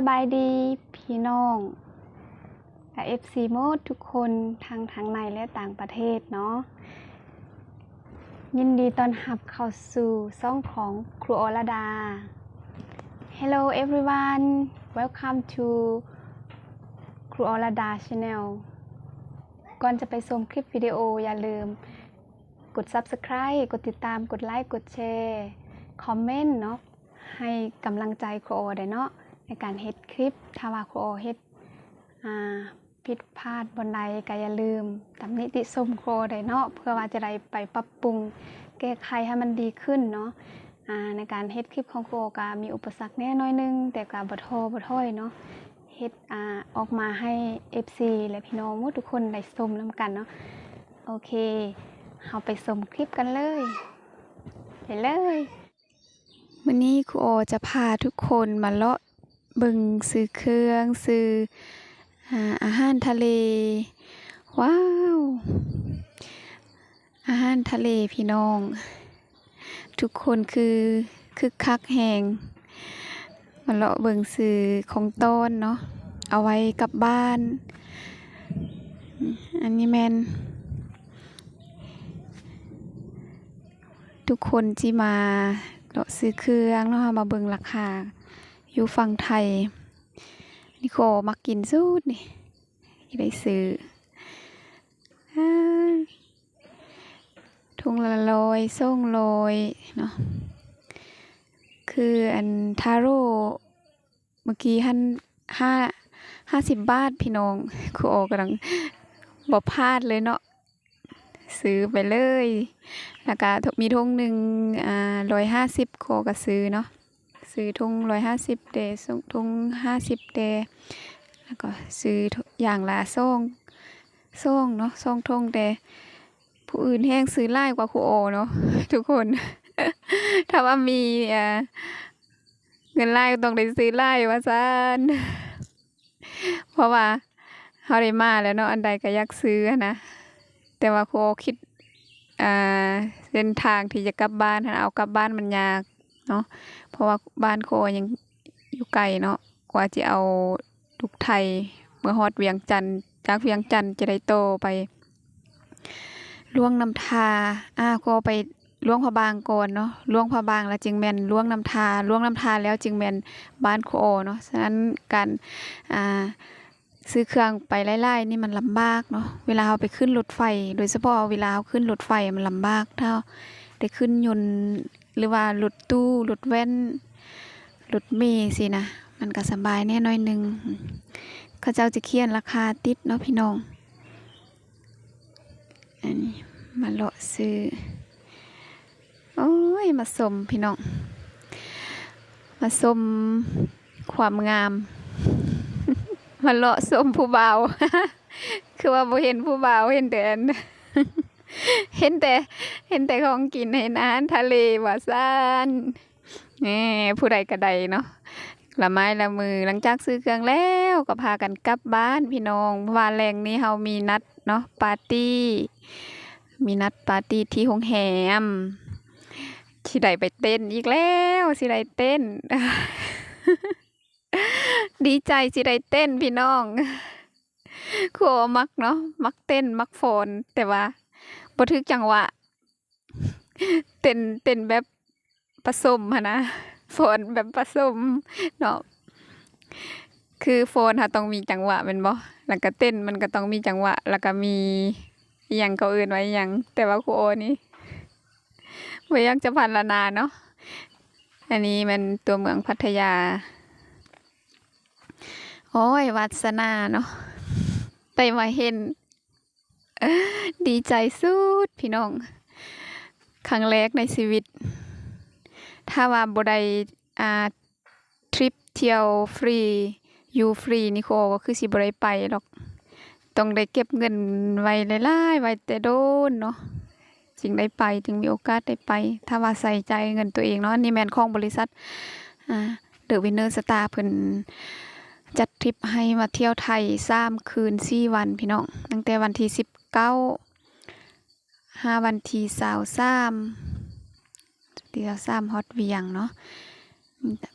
สบายดีพี่น้องและ FC โมดทุกคนทางทางในและต่างประเทศเนาะยินดีต้อนรับเข้าสู่ซ่องของครูอรดา Hello everyone welcome to ครูอรดา Channel ก่อนจะไปชมคลิปวิดีโออย่าลืม กด Subscribe กดติดตามกดไลค์กดแชร์ คอมเมนต์เนาะให้กำลังใจครูโอได้เนาะ ในการเฮ็ดคลิปถ้าว่าครูโอเฮ็ดผิดพลาดบนใดก็อย่าลืมตำหนิติชมโครได้เนาะเพื่อว่าจะได้ไปปรับปรุงแก้ไขให้มันดีขึ้นเนาะในการเฮ็ดคลิปของโครก็มีอุปสรรคแน่น้อยนึง แต่ก็บ่ท้อบ่ถอยเนาะเฮ็ดอออกมาให้ FC และพี่น้องทุกคนได้ชมนํกันเนาะโอเคเราไปชมคลิปกันเลยไปเลยวันนี้ครูโอจะพาทุกคนมาเลาะ เบึงซื้อเครื่องซื้ออาหารทะเล ว้าว อาหารทะเลพี่น้อง ทุกคนคือคึกคักแหงมาเลาะเบิงซื้อของต้นเนาะเอาไว้กลับบ้าน อันนี้แมนทุกคนที่มาเลาะซื้อเครื่องเนาะมาเบิ่งราคา อยู่ฝั่งไทยนี่โคมักกินสุดนี่ได้ซื้ออ่าถุงละลอยส่งลอยเนาะคืออันทาโร่เมื่อกี้หันห้าห้าสิบบาทพี่น้องครูโอกำลังบ่พลาดเลยเนาะซื้อไปเลยแล้วก็มีทงหนึ่งอ่าร้อยห้าสิบโคก็ซื้อเนาะ ซื้อทงร้อยห้าสิบเดส่งทงห้าสิบเดแล้วก็ซื้ออย่างละส่งส่งเนาะส่งทงเดผู้อื่นแห้งซื้อไล่กว่าครูโอเนาะทุกคน ถ้าว่ามีเงินไล่ต้องได้ซื้อไล่ว่าซันเพราะว่าเขาได้มาแล้วเนาะอันใดก็อยากซื้อนะ แต่ว่าครูโอคิดเส้นทางที่จะกลับบ้านเอากลับบ้านมันยาก เนาะเพราะว่าบ้านโคยังอยู่ไกลเนาะกว่าจะเอาลูกไทยเมื่อฮอดเวียงจันทน์จากเวียงจันทน์จะได้โตไปล่วงน้ำทาอ่าโคไปล่วงพระบางก่อนเนาะล่วงพระบางแล้วจึงแมนล่วงน้ำทาล่วงน้ำทาแล้วจึงแมนบ้านโคเนาะฉะนั้นการอ่าซื้อเครื่องไปไล่ๆนี่มันลำบากเนาะเวลาเราไปขึ้นรถไฟ โดยเฉพาะเวลาเราขึ้นรถไฟมันลำบากถ้าได้ขึ้นยนต์ หรือว่ารถตู้รถแว่นรถเมล์สินะมันก็สบายแน่น้อยหนึงเขาเจ้าจะเขียนราคาติดเนาะพี่น้องอันนี้มาเลาะซื้อโอ้ยมาสมพี่น้องมาสมความงาม มาเลาะส้มผู้เบาคือว่าบ่เห็นผู้เบาเห็นแต่น เห็นแต่เห็นแต่ของกินเห็นอาหารทะเลว่าซ่านแหมผู้ใดก็ไดเนาะละไม้ละมือหลังจากซื้อเครื่องแล้วก็พากันกลับบ้านพี่น้องเพราะว่าแรงนี้เฮามีนัดเนาะปาร์ตี้ มีนัดปาร์ตี้ที่โรงแรมสิได้ไปเต้นอีกแล้วสิได้เต้น ดีใจสิได้เต้นพี่น้องครูมักเนาะมักเต้นมักโฟนแต่ว่า บ่ถึกจังหวะเต้นเต้นแบบผสมหั้นะโฟนแบบผสมเนาะคือโฟนค่ะต้องมีจังหวะแม่นบ่แล้วก็เต้นมันก็ต้องมีจังหวะ แล้วก็มีอหยังก็อื่นไว้อหยังแต่ว่าครูโอนี่บ่อยากจะพันละนาเนาะ อันนี้มันตัวเมืองพัทยา โอ้ยวาสนาเนาะไปมาเห็น ดีใจสุดพี่น้อง ครั้งแรกในชีวิต ถ้าว่าบไดอ่าทริปเที่ยวฟรีอยู่ฟรีนี่โคก็คือสิบ่ได้ไปหรอก ต้องได้เก็บเงินไว้หลายๆไว้แต่โดนเนาะจึงได้ไปจึงมีโอกาสได้ไป ถ้าว่าใส่ใจเงินตัวเองเนาะนี่แมนของบริษัทอ่าเดอะวินเนอร์สตาร์เพิ่นจัดทริปให้มาเที่ยวไทยสามคืนสี่วันพี่น้อง ตั้งแต่วันที่สิบ เก้าห้าวันทีสาวสามที่สาวสามฮอตเวียงเนาะ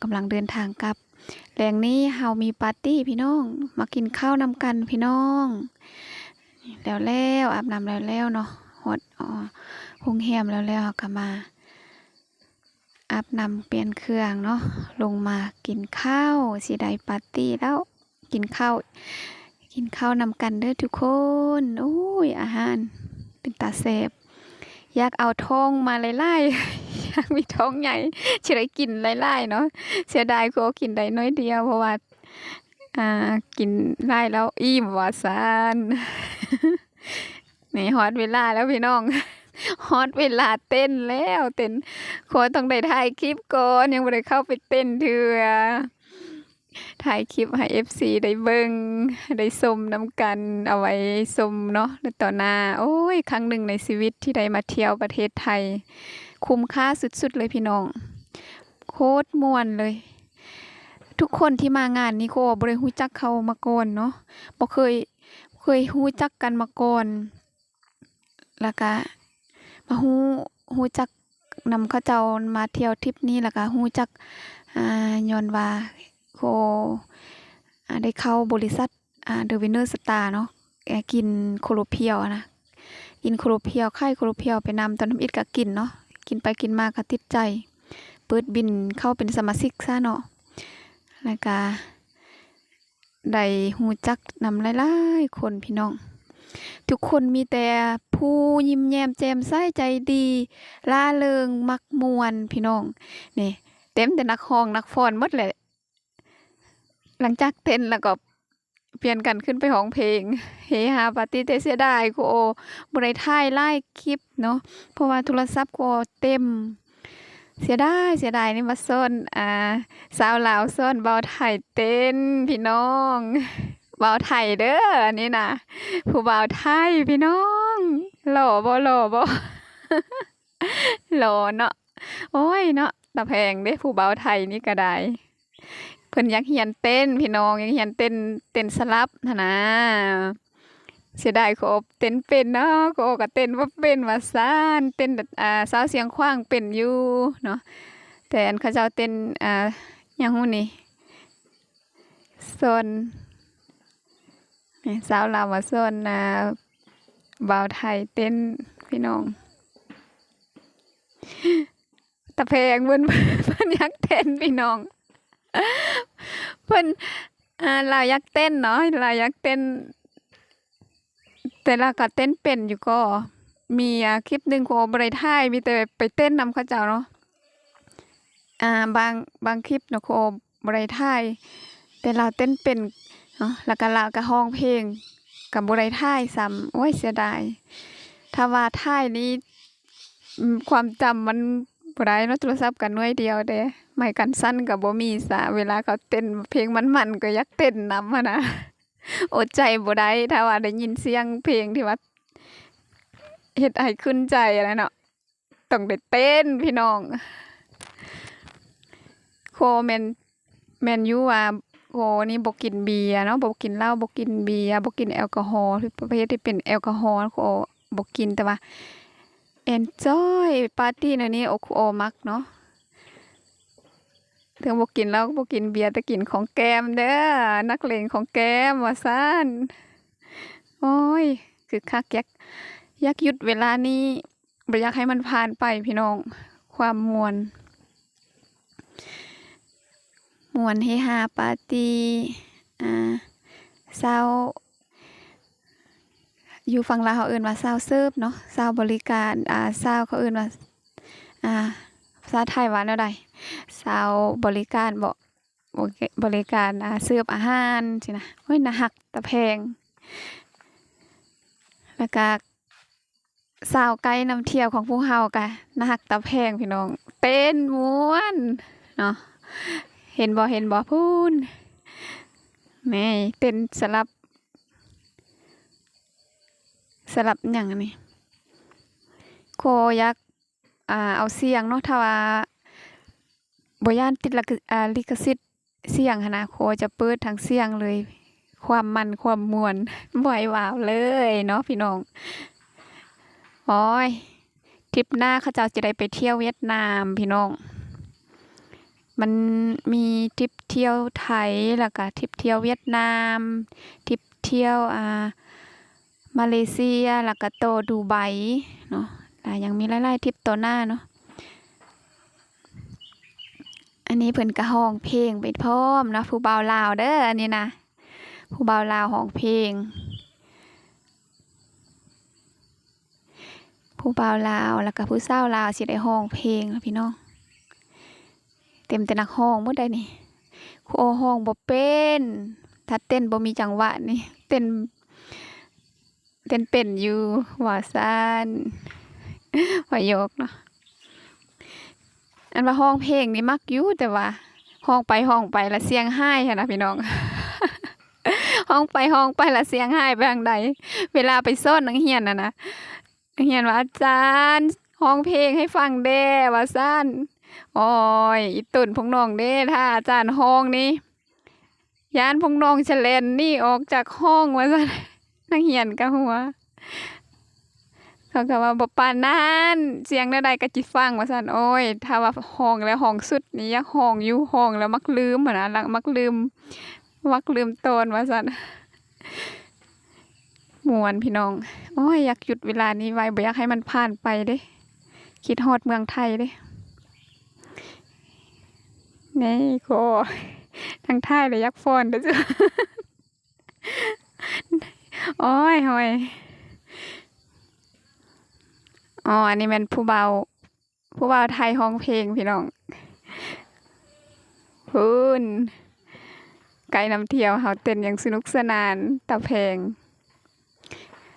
กำลังเดินทางกลับแรงนี้เฮามีปาร์ตี้พี่น้อง มากินข้าวนำกันพี่น้อง แล้วแล้วอาบน้ำแล้วแล้วเนาะฮอดอ๋อโรงแรมแล้วแล้วก็มาอาบน้ำเปลี่ยนเครื่องเนาะลงมากินข้าวสิได้ปาร์ตี้แล้วกินข้าว กินข้าวนำกันเด้อทุกคนโอ้ยอาหารเป็นตาแซ่บอยากเอาท้องมาไล่ๆอยากมีท้องใหญ่จะได้กินไล่ๆเนาะเสียดายก็กินได้น้อยเดียวเพราะว่าอ่ากินไล่แล้วอิ่มว่าซานนี่ฮอตเวลาแล้วพี่น้องฮอตเวลาเต้นแล้วเต้นโคต้องได้ถ่ายคลิปก่อนยังไม่ได้เข้าไปเต้นเถื่อ ถ่ายคลิปให้ FC ได้เบิ่งได้ชมน้ำกันเอาไว้ชมเนาะในต่อหน้า โอ้ย ครั้งหนึ่งในชีวิตที่ได้มาเที่ยวประเทศไทย คุ้มค่าสุดๆเลยพี่น้อง โคตรม่วนเลย ทุกคนที่มางานนี้ก็บ่ได้ฮู้จักเขามาก่อนเนาะบ่เคยเคยฮู้จักกันมาก่อนแล้วก็มาฮู้ฮู้จักนำเขาเจ้ามาเที่ยวทริปนี้แล้วก็ฮู้จักอ่าย้อนว่า โคได้เข้าบริษัทอ่า The Winner Star เนาะกินโคโลเพียวอะนะกินโคโลเพียวไข่โคโลเพียวไปนำตอนน้ำอิดก็กินเนาะกินไปกินมาก็ติดใจ เปิดบินเข้าเป็นสมาชิกซะเนาะแล้วก็ได้ฮู้จักนำหลายๆคนพี่น้อง ทุกคนมีแต่ผู้ยิ้มแย้มแจ่มใสใจดีล่าเริงมักมวนพี่น้องนี่เต็มแต่นักร้องนักฟอนมดแหละ หลังจากเต้นแล้วก็เปลี่ยนกันขึ้นไปร้องเพลง เฮฮาปาร์ตี้แต่เสียดายกูโอบ่ได้ถ่ายหลายคลิปเนาะเพราะว่าโทรศัพท์ก็เต็ม เสียดายเสียดายนี่มาซ่อนอ่าสาวลาวซ่อนเบาไทยเต้นพี่น้องเบาไทยเด้ออันนี้นะผู้เบาไทยพี่น้องหล่อบ่หล่อบ่หล่อเนาะโอ้ยเนาะตะแพงเด้ผู้เบาไทยนี่ก็ได้ เพิ่นอยากเรียนเต้น พี่น้องอยากเรียนเต้นเต้นสลับหั้นะเสียดายโคอบเต้นเป็นเนาะโคอบก็เต้นบ่าเป็นว่าซ่านเต้นอ่าสาวเสียงขว้างเป็นอยู่เนาะแต่อันเขาเจ้าเต้นอ่าหยังฮู้นี่โซนนี่สาวลาวว่าโซนอ่าบ่าวไทยเต้นพี่น้องตะแพงเพิ่นเพิ่นอยากเต้นพี่น้อง เพิ่นอ่าเราอยากเต้นเนาะเราอยากเต้น แต่เราก็เต้นเป็นอยู่ก็ มีอะคลิปหนึ่งโคบริท่ายมีแต่ไปเต้นนำเขาเจ้าเนาะอ่าบางบางคลิปเนาะโคบริท่ายแต่เราเต้นเป็นเนาะแล้วก็เราก็ห้องเพลงกับบริท่ายซ้ำโอ้ยเสียดายถ้าว่าท่ายนี้ความจำมัน บ่ได้เนาะโทรศัพท์กันหน่วยเดียวเด้ไม้กันสั้นกับบ่มีซะเวลาเขาเต้นเพลงมันๆก็อยากเต้นนำหั้นนะอดใจบ่ได้ถ้าว่าได้ยินเสียงเพลงที่ว่าเฮ็ดให้ขึ้นใจอะไรเนาะต้องได้เต้นพี่น้องโคแม่นแม่นอยู่ว่าโคนี่บ่กินเบียร์เนาะบ่กินเหล้าบ่กินเบียร์บ่กินแอลกอฮอล์ที่ประเภทที่เป็นแอลกอฮอล์โคบ่กินแต่ว่า enjoy ปาร์ตี้ในนี้โอโคมักเนาะถึงบ่กินเหล้าก็บ่กินเบียร์แต่กินของแกมเด้อนักเลงของแกมว่าซั่นโอ้ย คือคักยากยากหยุดเวลานี้บ่อยากให้มันผ่านไปพี่น้อง ความมวนม่วนเฮฮาปาร์ตี้อ่าเศร้า อยู่ฝั่งลาวเขาเอิ้นว่าเศร้าเสิร์ฟเนาะเศร้าบริการอ่าเศร้าเขาเอิ้นว่าอ่าภาษาไทยว่าแนวใดเศร้าบริการบ่บ่บริการอ่าเสิร์ฟอาหารสินะโอ้ยน่าฮักตะแพง แล้วก็สาวไกด์นำเที่ยวของพวกเฮาก็น่าฮักตะแพงพี่น้อง เต้นม่วนเนาะเห็นบ่เห็นบ่พูนแม่เต้นสลับ สลับหยังอันนี้โคอยากอ่าเอาเสียงเนาะถ้าว่าบ่ย่านติดลิขอ่าลิขสิทธิ์เสียงหนะโคจะเปิดทั้งเสียงเลย ความมันความมวนบ่ให้วาวเลยเนาะพี่น้องโอ้ยทริปหน้าเขาเจ้าจะได้ไปเที่ยวเวียดนามพี่น้อง มันมีทริปเที่ยวไทยแล้วก็ทริปเที่ยวเวียดนามทริปเที่ยวอ่า มาเลเซียแล้วก็โตดูไบเนาะอ่ยังมีหลายๆทริปต่อหน้าเนาะอันนี้เพิ่นก็ร้องเพลงไปพร้อมนะผู้เบาลาวเด้ออันนี้นะผู้เบาลาวร้องเพลง ผู้เบาลาวแล้วก็ผู้สาลาวสิได้ร้องเพลงพี่น้องเต็มแต่นักร้องหมดได้นี่ครูโอร้องบ่เป็น ถ้าเต้นบ่มีจังหวะนี่เต้น เต้นเป็นอยู่ว่าซั่นว่ายกเนาะอันว่าร้องเพลงนี่มักอยู่แต่ว่าร้องไปร้องไปแล้วเสียงหายหั้นะพี่น้องร้องไปร้องไปแล้วเสียงหายไปทางใดเวลาไปสอนนักเรียนน่ะนะนักเรียนว่าอาจารย์ร้องเพลงให้ฟังแด้ว่าซั่นโอ้ยอีตุ่นพงน้องเด้ถ้าอาจารย์ห้องนี่ยานพงน้องเฉลนนี่ออกจากห้องว่าซั่น นักเรียนก็หัว เขาก็ว่าบ่ปานนั้นเสียงใดๆก็จิฟังว่าซั่นโอ้ย ถ้าว่าห้องแล้วห้องสุดนี่อยากห้องอยู่ห้องแล้วมักลืมหั้นนะลักมักลืม มักลืมตนว่าซั่นมวนพี่น้อง โอ้ยอยากหยุดเวลานี้ไว้บ่อยากให้มันผ่านไปเด้ คิดฮอดเมืองไทยเด้นี่โคทางท้ายเลยยักฟอนเด้อจ้ะ โอ้ยโอยอ๋อ อันนี้แมันผู้เบา ผู้เบาไทยห้องเพลงพี่น้องพูนไกด์นำเที่ยวเฮาเต้นอย่างสนุกสนานตะแพง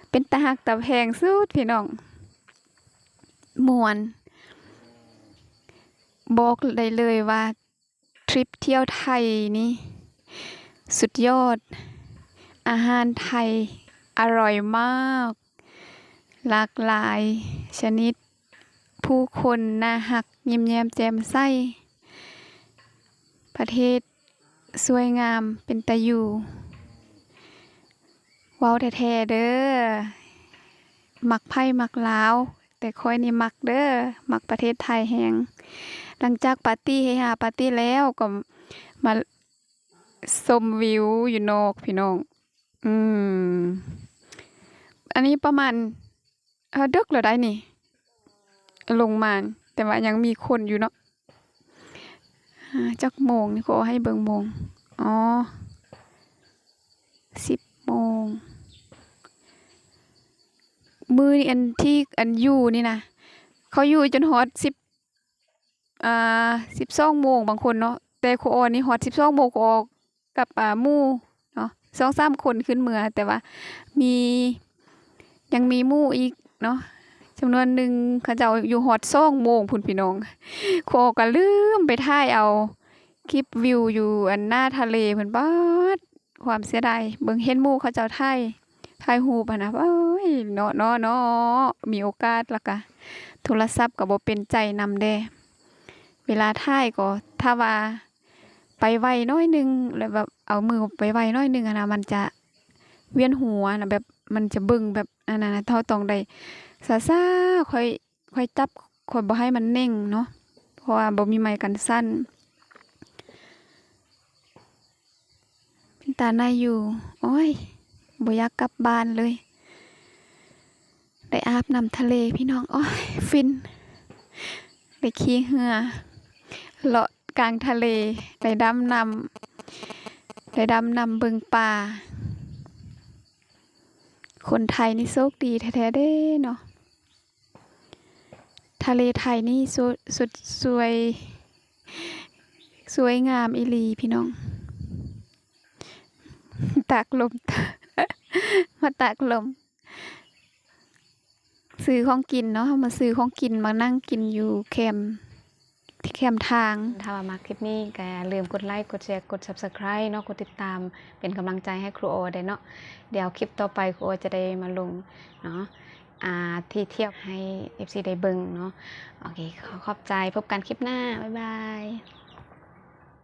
เป็นตาหักตะแพงสุดพี่น้องมวนบอกได้เลยว่า ทริปเที่ยวไทยนี่ สุดยอด อาหารไทยอร่อยมาก หลากหลาย ชนิด ผู้คนน่าหักยิ้มแย้มแจ่มใสประเทศสวยงามเป็นตาอยู่ว้าแท้ๆเด้อ มักไพ่มักลาว แต่คอยนี่มักเด้อ มักประเทศไทยแฮงหลังจากปาร์ตี้เฮฮาปาร์ตี้แล้วก็มาชมวิวอยู่นอกพี่น้อง อืม อันนี้ประมาณเอ่อดึกแล้วได้นี่ ลงมา แต่ว่ายังมีคนอยู่เนาะอ่าจักโมงนี่ก็ให้เบิ่งโมง อ๋อสิบโมง มือนี่อันที่อันอยู่นี่นะเขาอยู่จนฮอดสิบอ่าสิบสองโมงบางคนเนาะแต่ครูออนนี่ฮอดสิบสองโมงก็ออกกับอ่าหมู่ สองสามคนขึ้นเมือแต่ว่ามียังมีมู่อีกเนาะจำนวนหนึ่งเขาจ้าอยู่ฮอดสองโมงพุ่นพี่น้องครูออก็ลืมไปถ่ายเอาคลิปวิวอยู่อันหน้าทะเลเพิ่นบ้าดความเสียดายเบิ่งเห็นมู่เขาเจ้าถ่ายถ่ายรูปะนะเอ้ยเนาะเนาะเนาะมีโอกาสละกะ โทรศัพท์ก็บ่เป็นใจนำเด้เวลาถ่ายก็ถ้าว่าไปไวน้อยหนึงแล้วแบบ เอามือไปไวน้อยหนึงอะนะมันจะเวียนหัวนะแบบมันจะบิ่งแบบอันนั้นเท่าต้องได้ซ่าค่อยค่อยจับค่อยบ่ให้มันเน่งเนาะเพราะว่าบ่มีไม้กันสั่นเป็นตาหน้าอยู่โอ้ยบ่อยากกลับบ้านเลย ได้อาบน้ำทะเลพี่น้องโอ้ยฟินได้ขี่เรือเลาะกลางทะเลได้ดำน้ำ ได้ดำนำเบิงป่า คนไทยนี่โชคดีแท้ๆเด้เนาะ ทะเลไทยนี่สุดสุดสวย สวยงามอีลีพี่น้อง ตากลม มาตากลม ซื้อของกินเนาะมาซื้อของกินมานั่งกินอยู่แคมป์ ที่แคมทาง ถ้าว่ามาคลิปนี้ก็อย่าลืมกดไลค์ กดแชร์ กด Subscribe เนาะ กดติดตามเป็นกำลังใจให้ครูโอได้เนาะ เดี๋ยวคลิปต่อไปครูโอจะได้มาลงเนาะที่เที่ยวให้ FC ได้เบิ่งเนาะ โอเค ขอขอบใจพบกันคลิปหน้า บ๊ายบาย